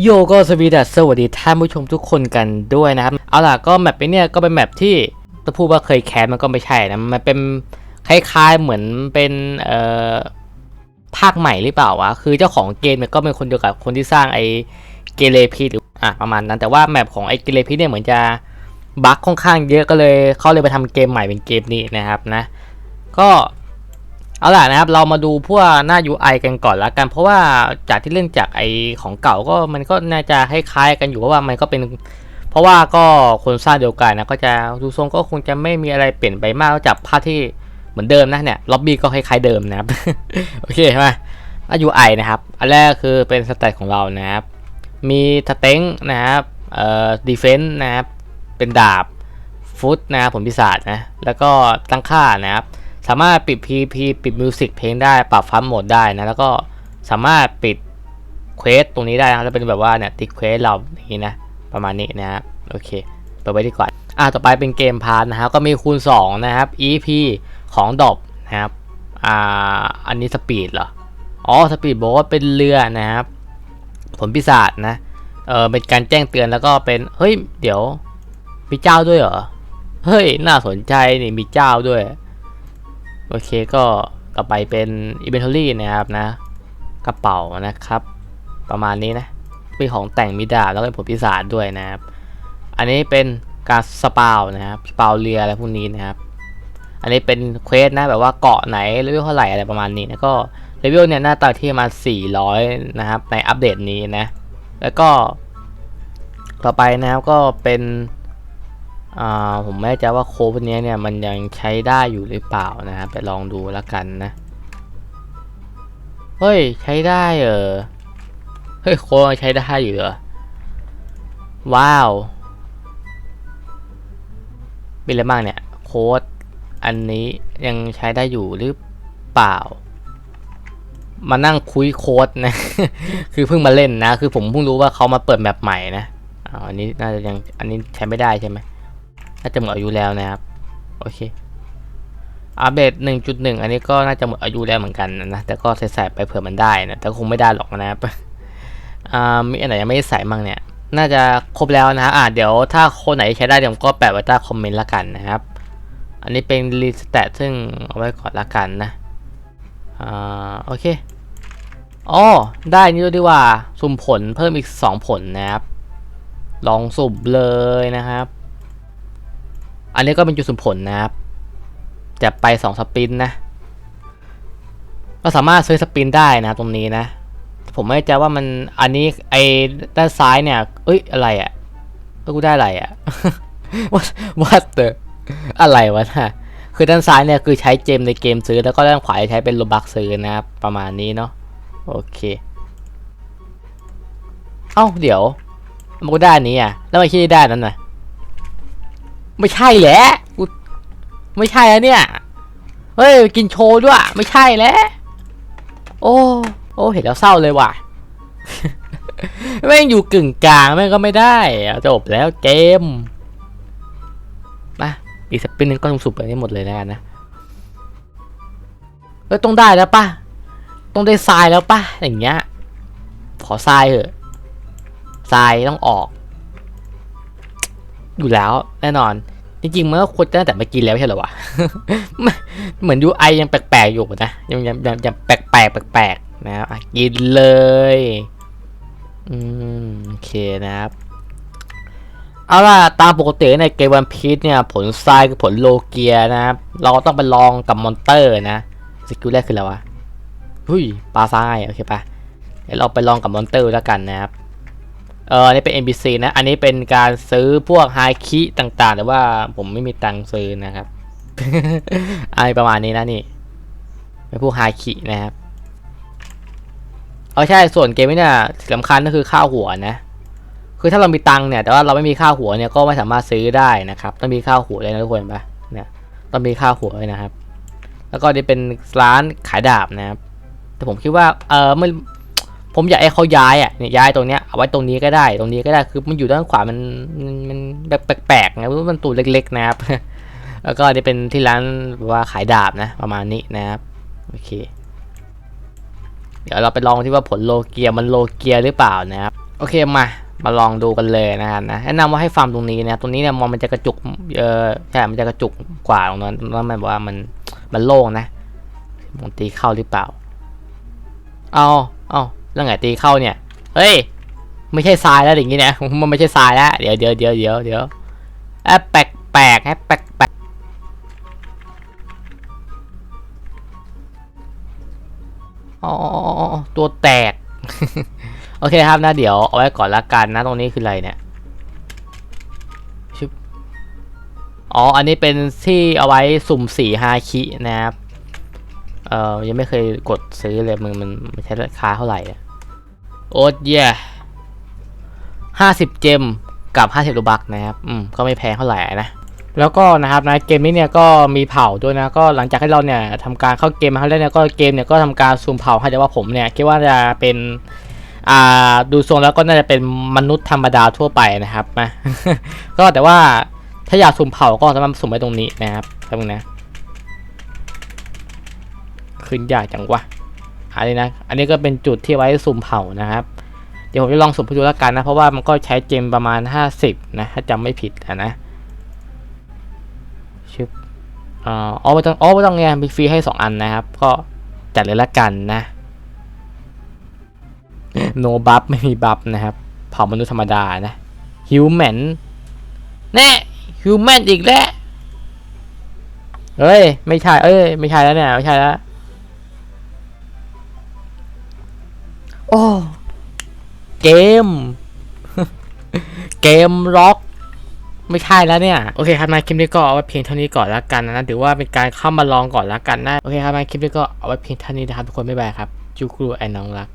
โยก็สวีดัสสวัสดีท่านผู้ชมทุกคนกันด้วยนะครับ เอาล่ะก็แมปนี้เนี่ยก็เป็นแมปที่จะพูดว่าเคยแคสมันก็ไม่ใช่นะ มันเป็นคล้ายๆเหมือนเป็นเอ่อภาคใหม่หรือเปล่าวะ คือเจ้าของเกมเนี่ยก็เป็นคนเดียวกับคนที่สร้างไอ้เกเรพีหรืออะประมาณนั้น แต่ว่าแมปของไอ้เกเรพีเนี่ยเหมือนจะบั๊กค่อนข้างเยอะก็เลยเขาเลยไปทำเกมใหม่เป็นเกมนี้นะครับนะ ก็ เอาล่ะนะครับเรามาดูพวกหน้า UI กันก่อนละกัน เพราะว่าจากที่เล่นจากไอของเก่าก็มันก็น่าจะคล้ายๆกันอยู่เพราะว่ามันก็เป็น เพราะว่าก็คนสร้างเดียวกันนะก็จะดูทรงก็คงจะไม่มีอะไรเปลี่ยนไปมากนอกจากภาพที่เหมือนเดิมนะเนี่ยล็อบบี้ก็คล้ายๆเดิมนะครับโอเคมาหน้า UI นะครับอันแรกคือเป็นสเตตของเรานะครับมีสเต็งนะครับเอ่อดีเฟนส์นะครับเป็นดาบฟุตนะครับผลพิศาจนะแล้วก็ตั้งค่านะครับ สามารถปิด PVP ปิดมิวสิกเพลงได้ปรับฟัมโหมดได้นะแล้วก็สามารถปิดเควสตรงนี้ได้นะจะเป็นแบบว่าเนี่ยติดเควสเราอย่างนี้นะประมาณนี้นะครับโอเคเปิดไว้ดีกว่าอ่าต่อไปเป็นเกมพาร์ทนะครับก็มีคูณ 2 นะครับ EP ของดอบนะครับอ่าอันนี้สปีดเหรออ๋อสปีดบอกว่าเป็นเรือนะครับ ผลพิศาจนะเออเป็นการแจ้งเตือนแล้วก็เป็นเฮ้ยเดี๋ยวมีเจ้าด้วยเหรอเฮ้ยน่าสนใจนี่มีเจ้าด้วย โอเคก็ต่อไปเป็น inventory นะครับนะ กระเป๋านะครับ ประมาณนี้นะมีของแต่งมีดาบแล้วก็เป็นผลพิศาจด้วยนะครับ อันนี้เป็นการสปาวนะครับสปาวเรืออะไรพวกนี้นะครับ อันนี้เป็นเควสนะแบบว่าเกาะไหนเลเวลเท่าไหร่อะไรประมาณนี้นะก็เลเวลเนี่ยหน้าตาที่มา 400 นะครับ ในอัปเดตนี้นะ แล้วก็ต่อไปนะครับก็เป็น ผมไม่แน่ใจว่าโค้ดนี้เนี่ยมันยังใช้ได้อยู่หรือเปล่านะครับไปลองดูแล้วกันนะ เฮ้ยใช้ได้เออเฮ้ยโค้ดใช้ได้อยู่เหรอ ว้าวเป็นอะไรบ้างเนี่ยโค้ดอันนี้ยังใช้ได้อยู่หรือเปล่า มานั่งคุยโค้ดนะ คือเพิ่งมาเล่นนะ คือผมเพิ่งรู้ว่าเขามาเปิดแมปใหม่นะออันนี้น่าจะยังอันนี้ใช้ไม่ได้ใช่ไหม น่าจะหมดอายุแล้วนะครับ โอเคอัปเดต1.1 อันนี้ก็น่าจะหมดอายุแล้วเหมือนกันนะ แต่ก็ใส่ไปเผื่อมันได้นะ แต่คงไม่ได้หรอกนะครับอ่ามีอันไหนยังไม่ได้ใส่มั่งเนี่ย น่าจะครบแล้วนะฮะอ่าเดี๋ยวถ้าคนไหนใช้ได้เดี๋ยวผมก็แปะไว้ใต้คอมเมนต์ละกันนะครับ อันนี้เป็นรีสแตทซึ่งเอาไว้ก่อนละกันนะ อ่า โอเคอ๋อได้นี่ด้วยดีว่า สุ่มผลเพิ่มอีก 2 ผลนะครับ ลองสุ่มเลยนะครับ อันนี้ก็เป็นจุดสุ่มผลนะครับ จะไปสองสปินนะ ก็สามารถซื้อสปินได้นะตรงนี้นะ ผมไม่แน่ใจว่ามัน อันนี้ไอ้ด้านซ้ายเนี่ย เอ้ยอะไรอะ่ะกูได้อะไรอะ่ะ what what the อะไรวะนะคือด้านซ้ายเนี่ยคือใช้เจมในเกมซื้อ แล้วก็ด้านขวาใช้เป็นโลบักซื้อนะครับ ประมาณนี้เนาะ โอเค เอ้าเดี๋ยวมันก็ได้อันนี้อะ แล้วมันคิดได้นั้นน่ะ ไม่ใช่แหละกูไม่ใช่แล้วเนี่ย เฮ้ย กินโชว์ด้วย ไม่ใช่แล้วโอ้โอ้เห็นแล้วเศร้าเลยว่ะแม่งอยู่กึ่งกลางแม่งก็ไม่ได้อะจบแล้วเกมมาอีกสักปีนึงก็ต้องสุบไปให้หมดเลยแล้วกันนะเอ้ยต้องได้แล้วป่ะต้องได้ทรายแล้วป่ะอย่างเงี้ยขอทรายเถอะทรายต้องออก อยู่แล้วแน่นอน จริงๆมันก็ควรตั้งแต่เมื่อกี้แล้วใช่หรอวะเหมือนยูไอยังแปลกๆอยู่นะยังยังยังยังแปลกๆแปลกๆนะครับกินเลยอืมโอเคนะครับเอาล่ะตามปกติในเกมวันพีชเนี่ย ผลทรายคือผลโลเกียนะครับ เราก็ต้องไปลองกับมอนเตอร์นะสกิลแรกคืออะไรวะหุยปลาทรายโอเคปะเดี๋ยวเราไปลองกับมอนเตอร์แล้วกันนะครับ เอออันนี้เป็น NPC นะ อันนี้เป็นการซื้อพวกไฮคิต่างๆ แต่ว่าผมไม่มีตังค์ซื้อนะครับ อะไรประมาณนี้นะนี่ เป็นพวกไฮคินะครับ เออใช่ ส่วนเกมนี้เนี่ยสำคัญก็คือค่าหัวนะ คือถ้าเรามีตังค์เนี่ย แต่ว่าเราไม่มีค่าหัวเนี่ย ก็ไม่สามารถซื้อได้นะครับ ต้องมีค่าหัวเลยนะทุกคนปะเนี่ย ต้องมีค่าหัวเลยนะครับ แล้วก็นี่เป็นร้านขายดาบนะครับ แต่ผมคิดว่า เออไม่ ผมอยากให้เขาย้ายอะเนี่ยย้ายตรงเนี้ยเอาไว้ตรงนี้ก็ได้ตรงนี้ก็ได้คือมันอยู่ด้านขวามันมันแบบแปลกๆนะเพราะว่ามันตัวเล็ก ๆ นะครับ แล้วก็นี่เป็นที่ร้านว่าขายดาบนะ ประมาณนี้นะครับโอเค เดี๋ยวเราไปลองที่ว่าผลโลเกียมันโลเกียหรือเปล่านะครับโอเคมามาลองดูกันเลยนะครับนะแนะนำว่าให้ฟาร์มตรงนี้นะตรงนี้เนี่ยมองมันจะกระจุกเออใช่มันจะกระจุกกว่าตรงนั้นแล้วมันบอกว่ามันมันโล่งนะมองตีเข้าหรือเปล่าเอาเอา แล้วไงตีเข้าเนี่ย เฮ้ย ไม่ใช่ทรายแล้วอย่างงี้นะมันไม่ใช่ทรายแล้ว เดี๋ยวเดี๋ยวเดี๋ยวเดี๋ยวเดี๋ยวแอบแปลกแปลกแอบแปลกแปลกอ๋อตัวแตก โอเคครับนะเดี๋ยวเอาไว้ก่อนละกันนะตรงนี้คืออะไรเนี่ยชึบอ๋อ อันนี้เป็นที่เอาไว้สุ่มสีฮาคินะครับ เอ่อ ยังไม่เคยกดซื้อเลยมันมันไมันใช้ราคาเท่าไหร่ โอ๊ตเย่ห้าสิบเจมกับห้าสิบรูบักนะครับ อืม ก็ไม่แพงเท่าไหร่นะ แล้วก็นะครับนะเกมนี้เนี่ยก็มีเผาด้วยนะ ก็หลังจากที่เราเนี่ยทำการเข้าเกมมาแล้วเนี่ยก็เกมเนี่ยก็ทำการซูมเผาให้แต่ว่าผมเนี่ยคิดว่าจะเป็นอ่าดูทรงแล้วก็น่าจะเป็นมนุษย์ธรรมดาทั่วไปนะครับนะก็แต่ว่าถ้าอยากซูมเผาก็สามารถซูมไว้ตรงนี้นะครับแป๊บนึงนะขึ้นยากจังวะ อันนี้นะ อันนี้ก็เป็นจุดที่ไว้ซูมเผานะครับ เดี๋ยวผมจะลองสุ่มดูแล้วกันนะ เพราะว่ามันก็ใช้เจมประมาณ 50 นะ ถ้าจำไม่ผิดะนะชึบอ๋อไม่ต้องอ๋อไม่ต้องไงมีฟรีให้สองอันนะครับ ก็จัดเลยละกันนะ โนบัฟไม่มีบัฟนะครับ เผ่ามนุษย์ธรรมดานะฮิวแมนแน่ฮิวแมนอีกแล้วเฮ้ย ไม่ใช่ เอ้ย ไม่ใช่แล้วเนี่ย ไม่ใช่แล้ว โอ้เกม เกมล็อก ไม่ใช่แล้วเนี่ย โอเคครับมาคลิปนี้ก็เอาไว้เพียงเท่านี้ก่อนแล้วกันนะถือว่าเป็นการเข้ามาลองก่อนแล้วกันนะ โอเคครับมาคลิปนี้ก็เอาไว้เพียงเท่านี้นะครับทุกคน บ๊ายบายครับจูกรูแอนน้องรัก